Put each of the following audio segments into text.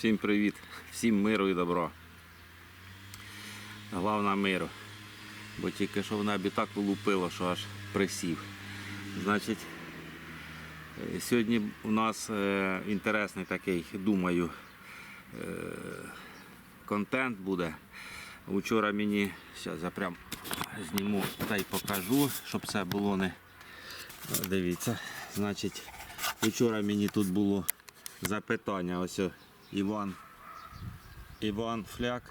Всім привіт, всім миру і добра. Головне миру. Бо тільки що в небі так лупило, що аж присів. Значить, е, сьогодні у нас е, інтересний такий, думаю, е, контент буде. Вчора мені, зараз я прям зніму та й покажу, щоб це було не. Дивіться, значить, вчора мені тут було запитання. Ось о, Іван. Іван Фляк.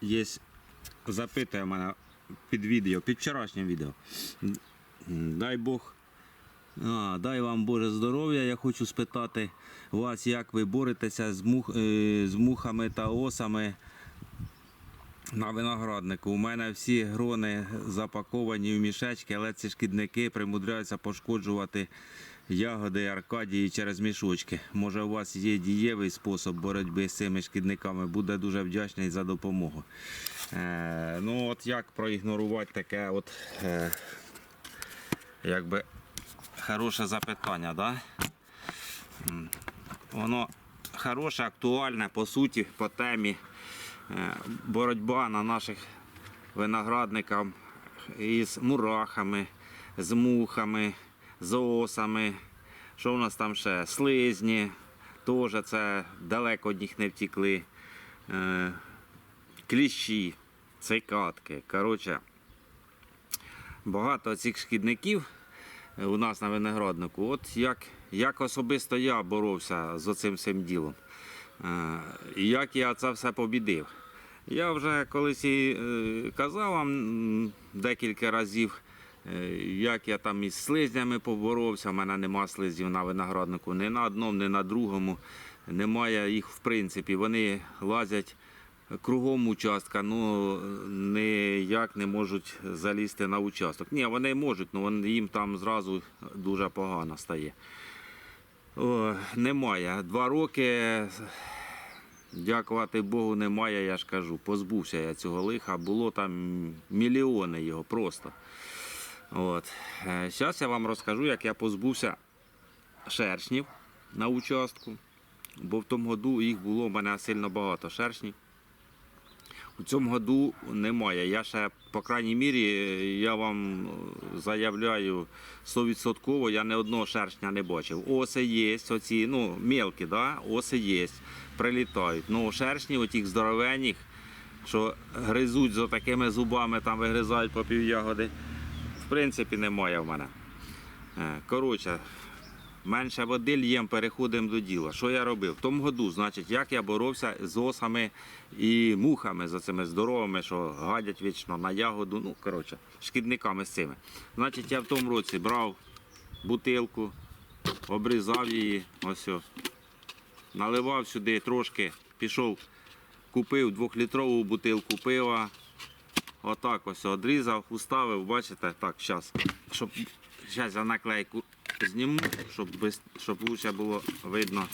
Є запитує мене під відео, під вчорашнім відео. Дай Бог. А, дай вам Боже здоров'я. Я хочу спитати вас, як ви боретеся з, мух, е, з мухами та осами на винограднику. У мене всі грони запаковані в мішечки, але ці шкідники примудряються пошкоджувати ягоди Аркадії через мішочки. Може, у вас є дієвий спосіб боротьби з цими шкідниками. Буде дуже вдячний за допомогу. Е, ну от як проігнорувати таке от е, якби хороше запитання, да? Воно хороше, актуальне по суті, по темі. Е, боротьба на наших виноградниках із мурахами, з мухами, з осами. Що у нас там ще? Слизні, теж це далеко від них не втікли. Е, Кліщі, цикатки. Коротше, багато цих шкідників е, у нас на винограднику. От як, як особисто я боровся з оцим всім ділом. Е, як я це все побідив. Я вже колись і казав вам декілька разів, як я там із слизнями поборовся. У мене нема слизнів на винограднику ні на одному, ні на другому. Немає їх в принципі. Вони лазять кругом участка, ну ніяк не можуть залізти на участок. Ні, вони можуть, але їм там зразу дуже погано стає. О, немає. Два роки, дякувати Богу, немає, я ж кажу. Позбувся я цього лиха. Було там мільйони його просто. От. Зараз я вам розкажу, як я позбувся шершнів на участку. Бо в тому году їх було в мене сильно багато шершнів. У цьому году немає. Я ще, по крайній мірі, я вам е, заявляю 100%, я ні одного шершня не бачив. Оси є, оці, ну, мелкі, да? оси є, прилітають. Ну, шершні, отих здоровенних, що гризуть з такими зубами, там вигризають по пів ягоди, принципі, немає в мене. Е, Коротше, менше води л'єм, переходимо до діла. Що я робив? В тому году, значить, як я боровся з осами і мухами за цими здоровими, що гадять вічно на ягоду, ну, коротше, шкідниками з цими. Значить, я в тому році брав бутилку, обрізав її, ось, о, наливав сюди трошки, пішов, купив двохлітрову бутилку пива. Отак ось одрізав, уставив, бачите, так, зараз, щоб зараз я наклейку зніму, щоб, без, щоб лучше було видно.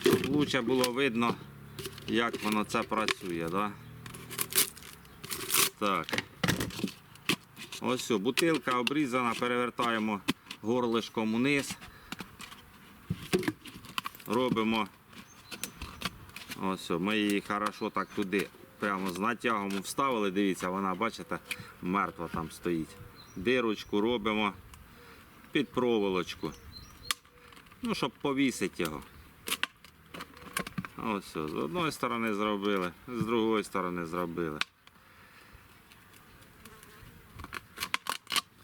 Щоб лучше було видно, як воно це працює, да? Так. Ось все, бутилка обрізана, перевертаємо горлишком униз. Робимо Ось, ми її хорошо так туди прямо з натягом вставили. Дивіться, вона, бачите, мертва там стоїть. Дирочку робимо під проволочку. Ну, щоб повісити його. Ось, з одної сторони зробили, з другої сторони зробили.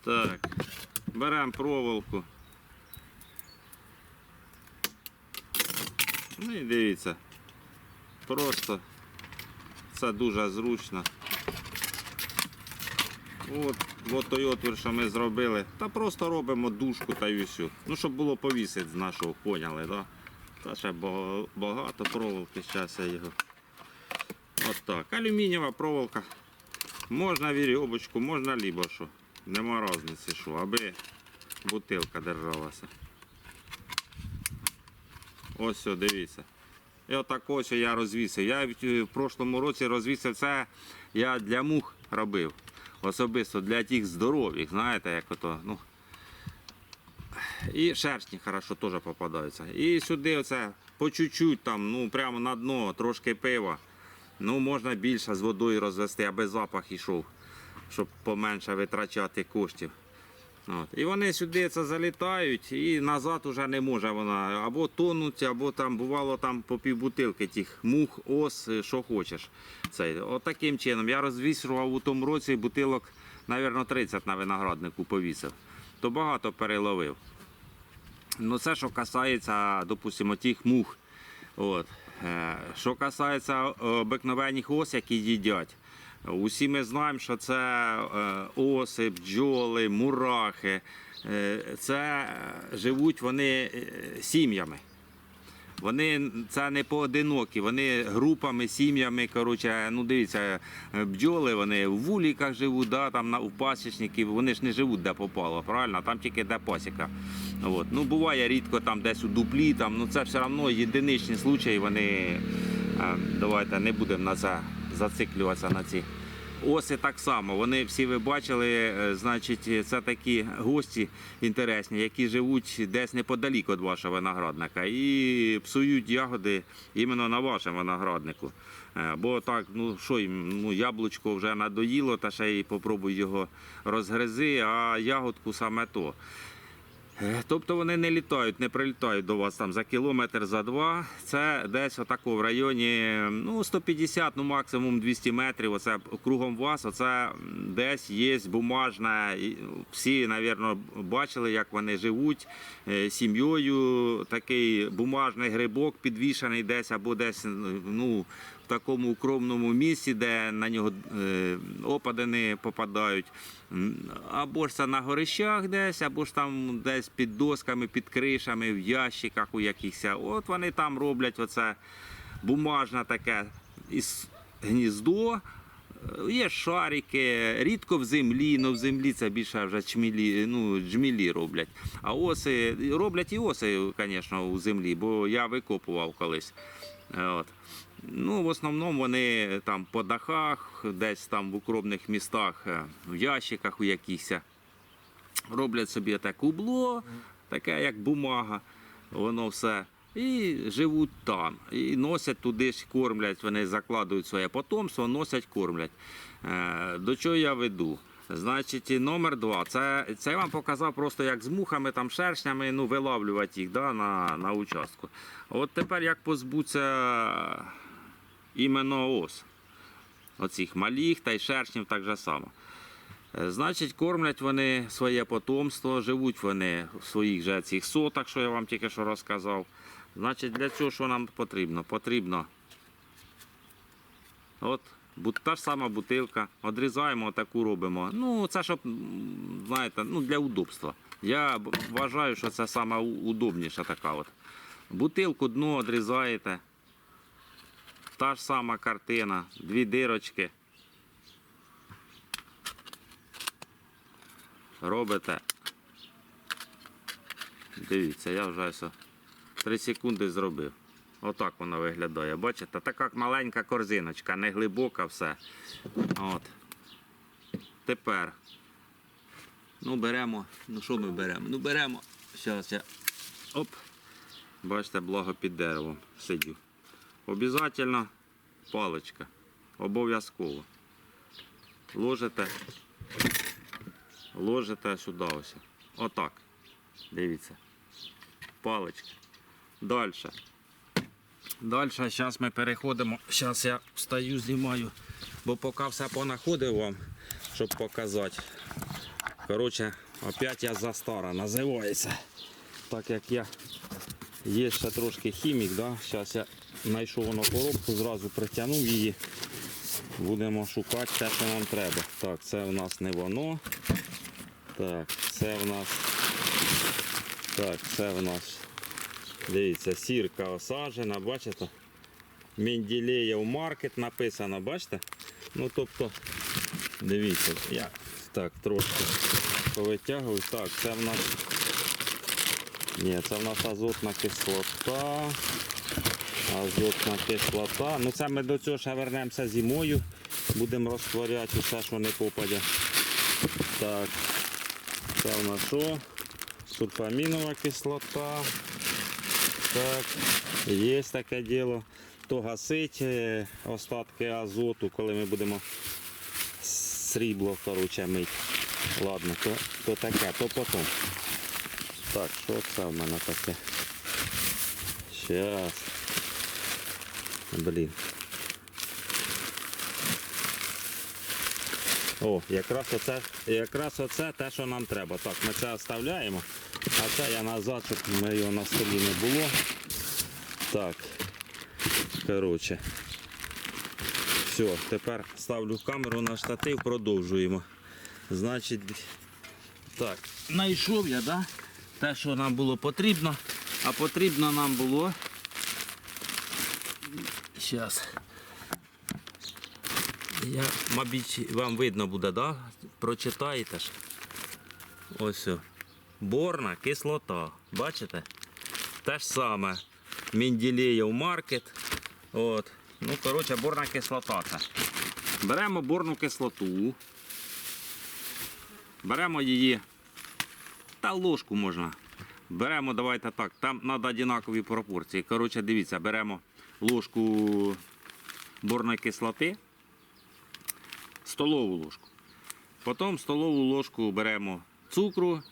Так, беремо проволоку. Ну і дивіться. Просто це дуже зручно. От, от той отвір, що ми зробили. Та просто робимо дужку та й усю. Ну, щоб було повісити з нашого, поняли, да? Та ще багато проволоки, зараз я його. От так. Алюмінієва проволока. Можна вірьовочку, можна лібо що. Нема різниці що, аби бутилка держалася. Ось все, дивіться. І отак ось я розвісив. Я в прошлому році розвісив це, я для мух робив. Особисто для тих здорових, знаєте, як ото, ну. І шершні хорошо теж попадаються. І сюди оце по чуть-чуть, там, ну прямо на дно, трошки пива. Ну, можна більше з водою розвести, аби запах йшов, щоб поменше витрачати коштів. От. І вони сюди це залітають і назад уже не може вона або тонуть, або там бувало там по півбутилки тих мух, ос, е, що хочеш. Це, от таким чином. Я розвісував у тому році бутилок, мабуть, 30 на винограднику повісив. То багато переловив. Ну, це що касається, допустимо, тих мух. От. Е, Що касається обикновенних ос, які їдять. Усі ми знаємо, що це е, оси, бджоли, мурахи. Е, Це е, живуть вони сім'ями. Вони це не поодинокі, вони групами, сім'ями. Коротше, ну дивіться, бджоли вони в вуліках живуть, да, там у пасічників, вони ж не живуть де попало, правильно? Там тільки де пасіка. От. Ну, буває рідко там десь у дуплі, там, ну це все одно єдиничні случаї. Вони давайте не будемо на це зациклюватися на ці. Оси так само. Вони всі ви бачили, е, значить, це такі гості інтересні, які живуть десь неподалік від вашого виноградника і псують ягоди іменно на вашому винограднику. Е, Бо так, ну що їм, ну яблучко вже надоїло, та ще й попробуй його розгризи, а ягодку саме то. Е, Тобто вони не літають, не прилітають до вас там за кілометр, за два. Це десь отако в районі ну, 150, ну максимум 200 метрів. Оце кругом вас, оце десь є бумажна. Всі, мабуть, бачили, як вони живуть е, сім'єю. Такий бумажний грибок підвішаний десь або десь ну, такому укромному місці, де на нього е, опади не попадають. Або ж це на горищах десь, або ж там десь під досками, під кришами, в ящиках у якихось. От вони там роблять оце бумажне таке із гніздо. Е, Є шарики, рідко в землі, але в землі це більше вже чмілі, ну, джмілі роблять. А оси роблять і оси, звісно, у землі, бо я викопував колись. Е, От. Ну, в основному вони там по дахах, десь там в укромних містах, е, в ящиках у якихось. Роблять собі таке кубло, таке як бумага, воно все. І живуть там. І носять туди ж кормлять, вони закладують своє потомство, носять, кормлять. Е, До чого я веду? Значить, номер два. Це, це я вам показав просто як з мухами, там, шершнями, ну, вилавлювати їх да, на, на участку. От тепер як позбутися іменно ос. Оцих маліх та й шершнів так же само. Е, Значить, кормлять вони своє потомство, живуть вони в своїх же цих сотах, що я вам тільки що розказав. Значить, для цього що нам потрібно? Потрібно от, та ж сама бутилка, одрізаємо, таку робимо. Ну, це щоб, знаєте, ну, для удобства. Я вважаю, що це удобніша така. от. Бутилку дно одрізаєте. Та ж сама картина, дві дирочки. Робите. Дивіться, я вже ось 3 секунди зробив. Отак воно виглядає. Бачите? Така маленька корзиночка, не глибока все. От. Тепер. Ну, беремо. Ну що ми беремо? Ну беремо. Зараз я. Оп. Бачите, благо під деревом сидю. Обязательно паличка. Обов'язково. Ложите. Ложите сюди ось. Отак. Дивіться. Паличка. Далі. Далі, зараз ми переходимо. Зараз я встаю, знімаю, бо поки все понаходив вам, щоб показати. Коротше, опять я за стара називається. Так як я є ще трошки хімік, да? зараз я знайшов воно коробку, зразу притягнув її. Будемо шукати те, що нам треба. Так, це в нас не воно. Так, це в нас. Так, це в нас. Дивіться, сірка осаджена, бачите? Менделєєв маркет написано, бачите? Ну тобто, дивіться, я так трошки повитягую. Так, це в нас. Ні, це в нас азотна кислота. Азотна кислота. Ну це ми до цього ще вернемося зимою. Будемо розтворяти усе, що не попаде. Так, це в нас що? сульфамінова кислота. Так, є таке діло. То гасить е, остатки азоту, коли ми будемо срібло коротше, мить. Ладно, то, то таке, то потім. Так, що це в мене таке? Щас. Блін. О, якраз оце, якраз оце те, що нам треба. Так, ми це оставляємо. А це я назад, щоб ми його на столі не було. Так. Коротше. Все, тепер ставлю камеру на штатив, продовжуємо. Значить, так, знайшов я, да? Те, що нам було потрібно. А потрібно нам було. Зараз. Я, мабуть, вам видно буде, да? Прочитаєте ж. Ось. о. Борна кислота. Бачите? Те ж саме. Менделєєв маркет. От. Ну, коротше, борна кислота це. Беремо борну кислоту. Беремо її. Та ложку можна. Беремо, давайте так, там треба однакові пропорції. Коротше, дивіться, беремо ложку борної кислоти, столову ложку. Потім столову ложку беремо цукру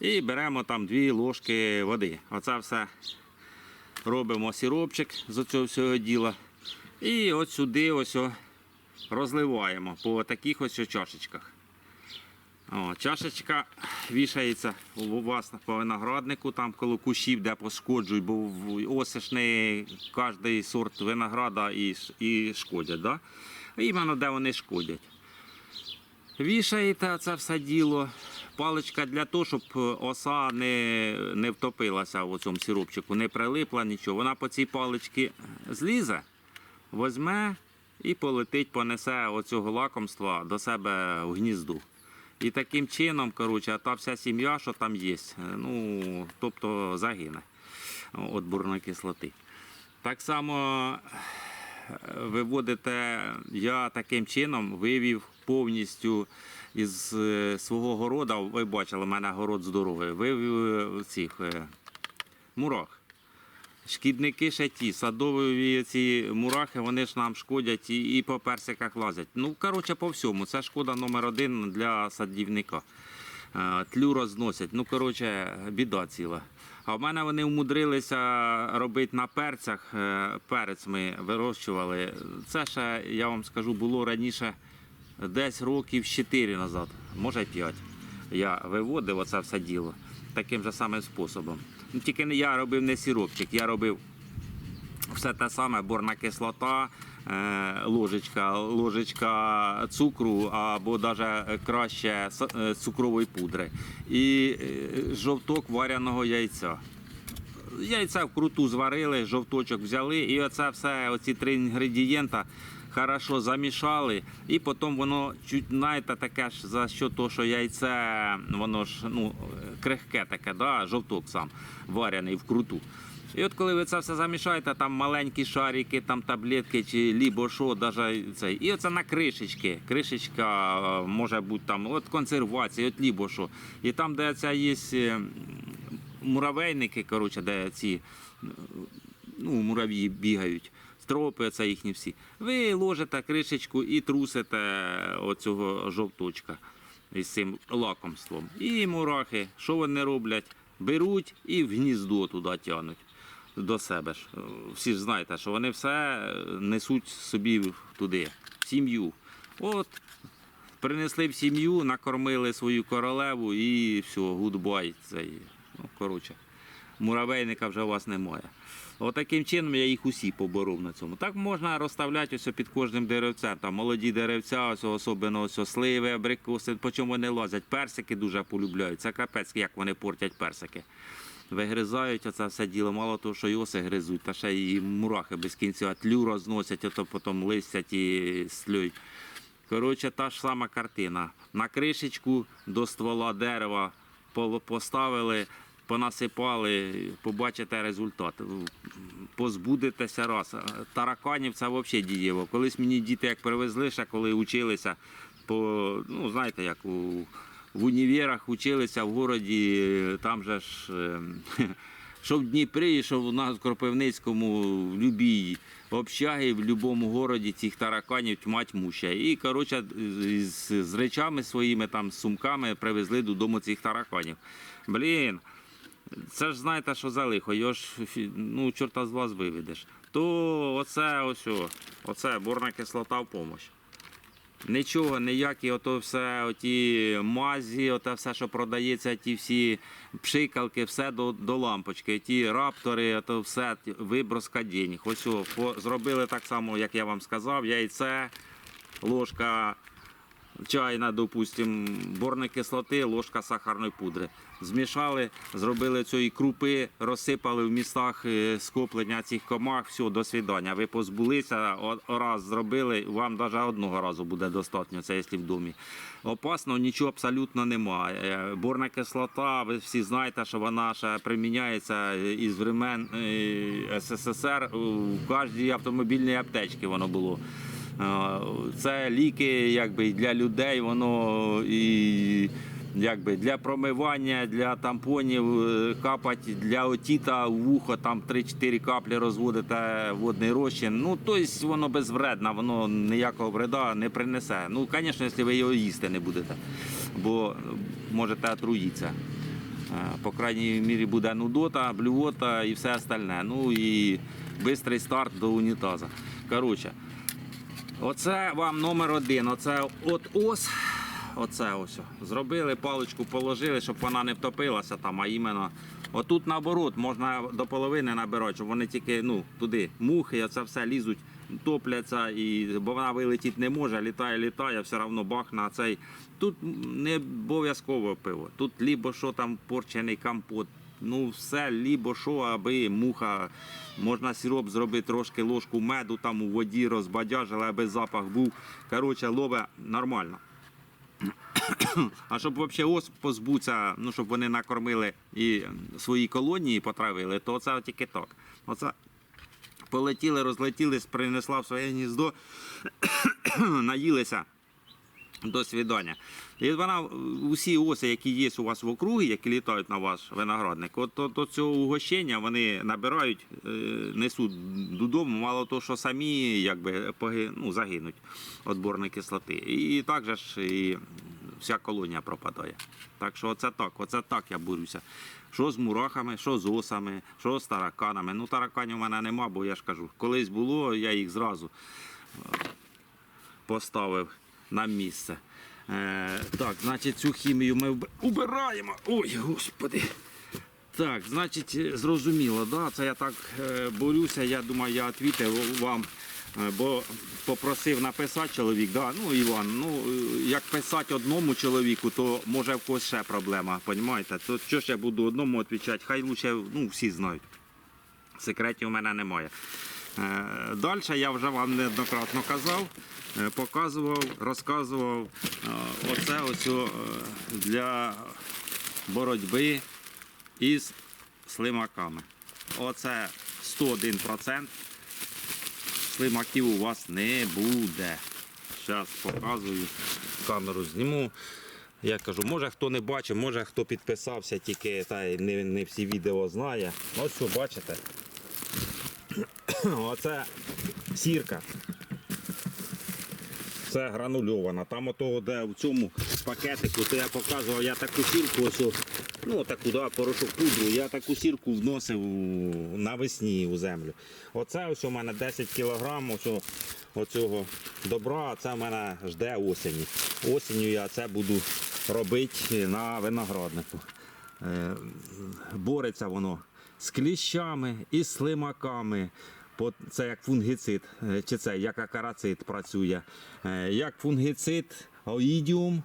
і беремо там 2 ложки води. Оце все робимо сиропчик з цього всього діла. І от сюди ось розливаємо по таких ось чашечках. О, чашечка вішається у вас по винограднику, там коло кущів, де пошкоджують, бо не кожний сорт винограда і, і шкодять. Да? Іменно де вони шкодять. Вішаєте це все діло. Паличка для того, щоб оса не, не втопилася в цьому сиропчику, не прилипла нічого. Вона по цій паличці злізе, возьме і полетить, понесе оцього лакомства до себе в гнізду. І таким чином, коротше, та вся сім'я, що там є, ну, тобто загине від бурної кислоти. Так само е, виводите, я таким чином вивів повністю із е, свого города, ви бачили, у мене город здоровий, вивів е, цих мурах. Шкідники ще ті, садові ці мурахи, вони ж нам шкодять і, і по персиках лазять. Ну, коротше, по всьому. Це шкода номер один для садівника. Е, Тлю розносять. Ну, коротше, біда ціла. А в мене вони вмудрилися робити на перцях. Е, Перець ми вирощували. Це ще, я вам скажу, було раніше десь років 4 назад, може 5. Я виводив оце все діло таким же самим способом. Тільки я робив не сиропчик, я робив все те саме, борна кислота, е, ложечка, ложечка цукру або навіть краще е, цукрової пудри і е, жовток вареного яйця. Яйця вкруту зварили, жовточок взяли, і оце все, оці три інгредієнта хорошо замішали, і потім воно чуть знаєте, таке ж за що то, що яйце, воно ж ну, крихке таке, да, жовток сам варений вкруту. І от коли ви це все замішаєте, там маленькі шарики, там таблетки чи лібо що, даже цей. І оце на кришечки. Кришечка е, може бути там от консервація, от лібо що. І там, де ця є е, муравейники, коротше, де ці е, ну, мурав'ї бігають. Стропи, це їхні всі. Ви ложите кришечку і трусите оцього жовточка із цим лакомством. І мурахи, що вони роблять? Беруть і в гніздо туди тягнуть до себе ж. Всі ж знаєте, що вони все несуть собі туди, в сім'ю. От принесли в сім'ю, накормили свою королеву і все, гудбай. Цей. Ну, коротше, муравейника вже у вас немає. Отаким чином я їх усі поборов на цьому. Так можна розставляти ось під кожним деревцем. Там молоді деревця, ось особливо ось сливи, абрикоси, по чому вони лазять. Персики дуже полюбляють. Це капець, як вони портять персики. Вигризають оце все діло, мало того, що й оси гризуть, та ще й мурахи без кінця тлю розносять, ото потім листять і слюють. Коротше, та ж сама картина. На кришечку до ствола дерева поставили, понасипали, побачите результат. Позбудетеся раз. Тараканів це взагалі дієво. Колись мені діти як привезли, ще коли училися, по, ну знаєте, як у в універах училися в городі, там же ж. е, Що в Дніпрі, що у нас в Кропивницькому, в любій общагі, в будь-якому городі цих тараканів тьма тьмуща. І, коротше, з, з речами своїми, там, з сумками привезли додому цих тараканів. Блін, це ж знаєте, що за лихо, його ж ну, чорта з вас виведеш. То оце ось, оце борна кислота в помощь. Нічого, ніякі ото все, оті мазі, оте все, що продається, ті всі пшикалки, все до, до лампочки, ті раптори, ото все, виброска денег. Ось о, зробили так само, як я вам сказав, яйце, ложка чайна, допустим, борної кислоти, ложка сахарної пудри. Змішали, зробили цієї крупи, розсипали в містах е, скоплення цих комах. Все, до свідання. Ви позбулися, раз зробили, вам навіть одного разу буде достатньо, це якщо в домі. Опасно, нічого абсолютно немає. Е, Борна кислота, ви всі знаєте, що вона ще приміняється із времен е, СССР. У кожній автомобільній аптечці воно було. Е, Це ліки якби, для людей, воно і якби, для промивання, для тампонів е, капать, для отіта вухо там 3-4 каплі розводите водний розчин. Ну, тобто воно безвредне, воно ніякого вреда не принесе. Ну, звісно, якщо ви його їсти не будете, бо можете отруїтися. Е, По крайній мірі буде нудота, блювота і все остальне. Ну і швидкий старт до унітаза. Коротше, Оце вам номер один. Оце от ос. Оце ось. Зробили, паличку положили, щоб вона не втопилася там, а іменно. Отут наоборот можна до половини набирати, щоб вони тільки ну, туди мухи, оце все лізуть, топляться, і, бо вона вилетіти не може, літає, літає, все одно бах на цей. Тут не обов'язково пиво. Тут лібо що там порчений компот, ну все, лібо що, аби муха, можна сироп зробити трошки ложку меду там у воді розбадяжили, аби запах був. Коротше, лове нормально. А щоб взагалі ос позбутися, ну щоб вони накормили і свої колонії потравили, то це тільки так. Оце полетіли, розлетілись, принесла в своє гніздо, наїлися. До свідання. І вона усі оси, які є у вас в округі, які літають на ваш виноградник, от до, цього угощення вони набирають, е, несуть додому, мало того, що самі якби поги- ну, загинуть від кислоти. І також ж і вся колонія пропадає. Так що оце так, оце так я борюся. Що з мурахами, що з осами, що з тараканами. Ну, тараканів у мене нема, бо я ж кажу, колись було, я їх зразу поставив на місце. Е, так, значить, цю хімію ми убираємо. Ой, господи. Так, значить, зрозуміло, да? це я так е, борюся. Я думаю, я відповів вам, е, бо попросив написати чоловік, да? ну Іван, ну е, як писати одному чоловіку, то може в когось ще проблема, розумієте? То що ж я буду одному відповідати? Хай лучше ну, всі знають. Секретів у мене немає. Далі я вже вам неоднократно казав, е, показував, розказував. Е, Оце ось е, для боротьби із слимаками. Оце 101%. Слимаків у вас не буде. Зараз показую, камеру зніму. Я кажу, може хто не бачив, може хто підписався, тільки та не, не всі відео знає. Ось що бачите. Оце сірка. Це гранульована. Там ото, де в цьому пакетику, то я показував, я таку сірку, ось, ну таку, да, порошок пудру, я таку сірку вносив навесні у землю. Оце ось у мене 10 кг оцього добра, а це в мене жде осені. Осінню я це буду робити на винограднику. Е, Бореться воно з кліщами і слимаками. Це як фунгіцид, е, чи це як акарацид працює. Е, Як фунгіцид, оїдіум.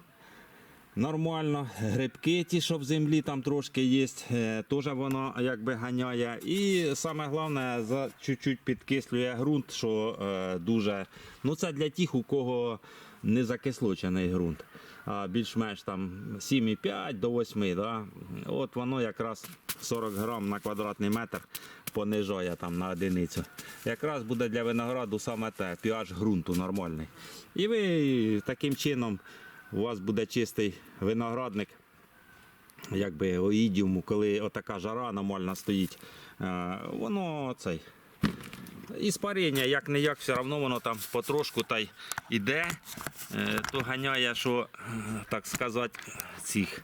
Нормально, грибки ті, що в землі там трошки є, е, теж воно якби ганяє. І саме головне, за чуть-чуть підкислює ґрунт, що е, дуже. Ну це для тих, у кого не закислочений ґрунт. Більш-менш там 7,5 до 8. Да? От воно якраз 40 грам на квадратний метр понижає там на одиницю. Якраз буде для винограду саме те, pH ґрунту нормальний. І ви таким чином у вас буде чистий виноградник, якби оїдіуму, коли отака жара аномальна стоїть, е, воно цей. Іспарення, як не як, все одно воно там потрошку та й іде, е, то ганяє, що, е, так сказати, цих.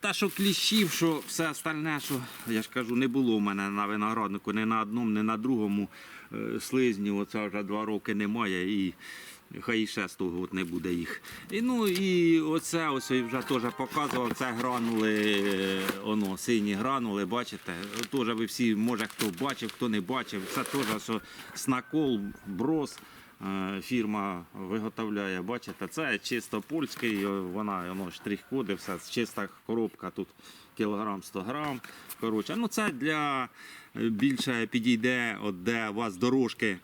Та що кліщів, що все остальне, що я ж кажу, не було в мене на винограднику, ні на одному, ні на другому слизні. слизню. Оце вже два роки немає і хай ще з того не буде їх. І, ну і оце ось я вже теж показував, це гранули, е, оно, сині гранули, бачите. Теж ви всі, може хто бачив, хто не бачив. Це теж що снакол, брос. Е, Фірма виготовляє, бачите, це чисто польський, е, вона воно штрих-коди, все чиста коробка тут кілограм 100 грам. Коротше, ну це для більше підійде, от де у вас дорожки.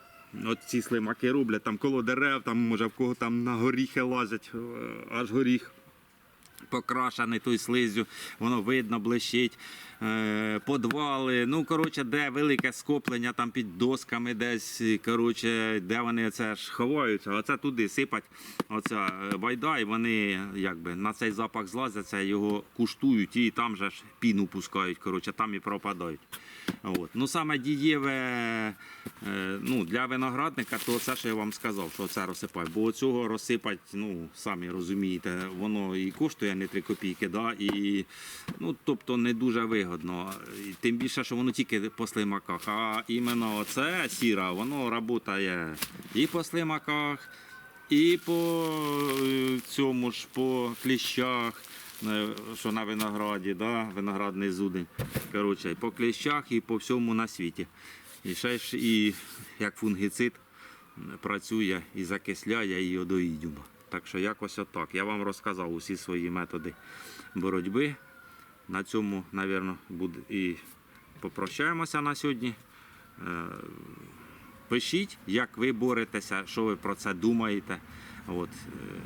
От ці слимаки роблять там коло дерев, там може в кого там на горіхи лазять, е, аж горіх покрашений той слизю, воно видно, блищить. Е, Подвали, ну коротше, де велике скоплення там під досками, десь коротше, де вони це ж ховаються, оце туди сипать оця е, байда, і вони якби на цей запах злазяться, його куштують і там же ж піну пускають, коротше, там і пропадають. От. Ну саме дієве е, ну, для виноградника, то це, що я вам сказав, що це розсипай. Бо цього розсипать, ну самі розумієте, воно і коштує не 3 копійки, да, і ну, тобто не дуже вигодно. Тим більше, що воно тільки по слимаках. А іменно оце сіра, воно працює і по слимаках, і по е, цьому ж, по кліщах. е, Що на винограді, да? виноградний зудень. Коротше, по кліщах і по всьому на світі. І ще ж і як фунгіцид працює і закисляє, і йодоїдюма. Так що якось отак. Я вам розказав усі свої методи боротьби. На цьому, мабуть, буде і попрощаємося на сьогодні. Е, Пишіть, як ви боретеся, що ви про це думаєте. От, е,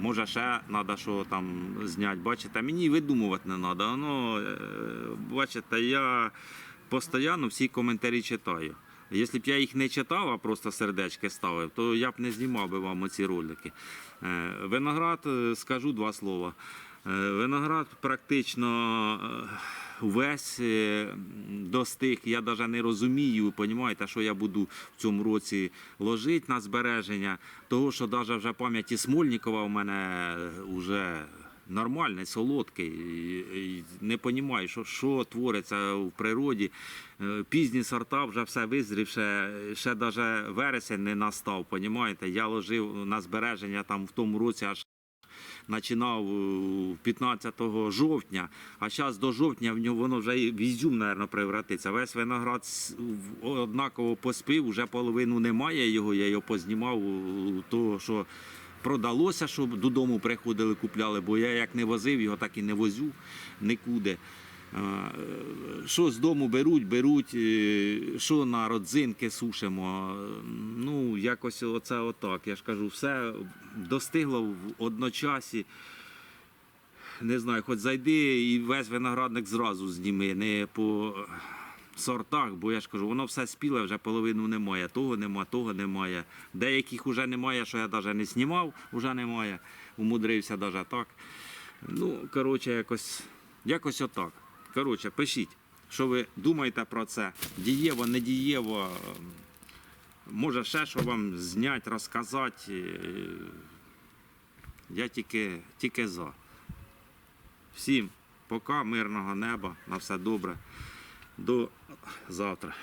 може, ще треба що там зняти. Бачите, мені видумувати не треба. Е, бачите, я постійно всі коментарі читаю. Якщо б я їх не читав, а просто сердечки ставив, то я б не знімав би вам оці ролики. Е, Виноград, скажу два слова. Е, Виноград практично е, весь е, достиг. Я навіть не розумію, понімаєте, що я буду в цьому році ложити на збереження. Того, що навіть вже пам'яті Смольникова в мене вже нормальний, солодкий. Не розумію, що, що твориться в природі. Пізні сорта вже все визрівше, ще навіть вересень не настав. Понімаєте? Я ложив на збереження там в тому році аж починав е, 15 жовтня, а зараз до жовтня в нього воно вже в ізюм, мабуть, превратиться. Весь виноград однаково поспів, вже половину немає його, я його познімав, е, того, що продалося, щоб додому приходили, купляли, бо я як не возив його, так і не возю нікуди. Що з дому беруть, беруть, е, що на родзинки сушимо. Ну, якось оце отак. Я ж кажу, все достигло в одночасі. Не знаю, хоч зайди і весь виноградник зразу зніми, не по сортах, бо я ж кажу, воно все спіле, вже половину немає. Того немає, того немає. Деяких вже немає, що я навіть не знімав, вже немає. Умудрився навіть так. Ну, коротше, якось, якось отак. Коротше, пишіть, що ви думаєте про це. Дієво, не дієво. Може, ще що вам зняти, розказати. Е, Я тільки, тільки за. Всім пока, мирного неба, на все добре. До завтра.